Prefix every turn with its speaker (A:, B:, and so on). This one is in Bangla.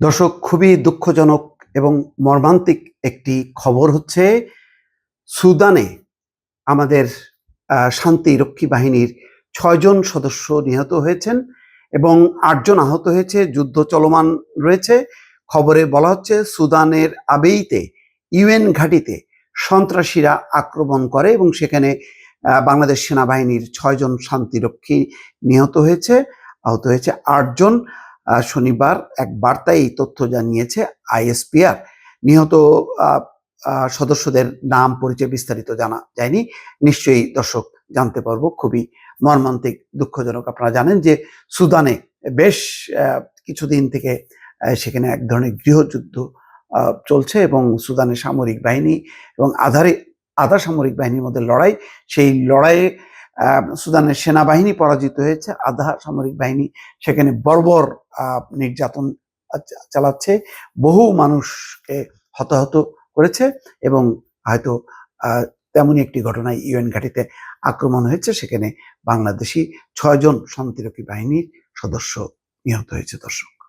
A: দর্শক খুবই দুঃখজনক এবং মর্মান্তিক একটি খবর হচ্ছে সুদানে আমাদের আহ, শান্তিরক্ষী বাহিনীর ছয়জন সদস্য নিহত হয়েছেন এবং আটজন আহত হয়েছে যুদ্ধ চলমান রয়েছে। খবরে বলা হচ্ছে সুদানের আবেইতে ইউএন ঘাঁটিতে সন্ত্রাসীরা আক্রমণ করে এবং সেখানে বাংলাদেশ সেনাবাহিনীর ছয়জন শান্তিরক্ষী নিহত হয়েছে আহত হয়েছে আটজন। শনিবার এক বার্তায় এই তথ্য জানিয়েছে আইএসপিআর। নিহত সদস্যদের নাম, পরিচয় বিস্তারিত জানা যায়নি। নিশ্চয়ই দর্শক জানতে পারব, খুবই মর্মান্তিক, দুঃখজনক। আপনারা জানেন যে সুদানে বেশ কিছুদিন থেকে সেখানে এক ধরনের গৃহযুদ্ধ চলছে এবং সুদানের সামরিক বাহিনী এবং আধারে, আধা সামরিক বাহিনীর মধ্যে লড়াই, সেই লড়াইয়ে সুদানের সেনাবাহিনী পরাজিত হয়েছে, আধা সামরিক বাহিনী সেখানে বর্বর নির্যাতন চালাচ্ছে, বহু মানুষকে হতাহত করেছে এবং হয়তো তেমনই একটি ঘটনায় ইউএন ঘাটিতে আক্রমণ হয়েছে, সেখানে বাংলাদেশি ছয়জন শান্তিরক্ষী বাহিনীর সদস্য নিহত হয়েছে দর্শক।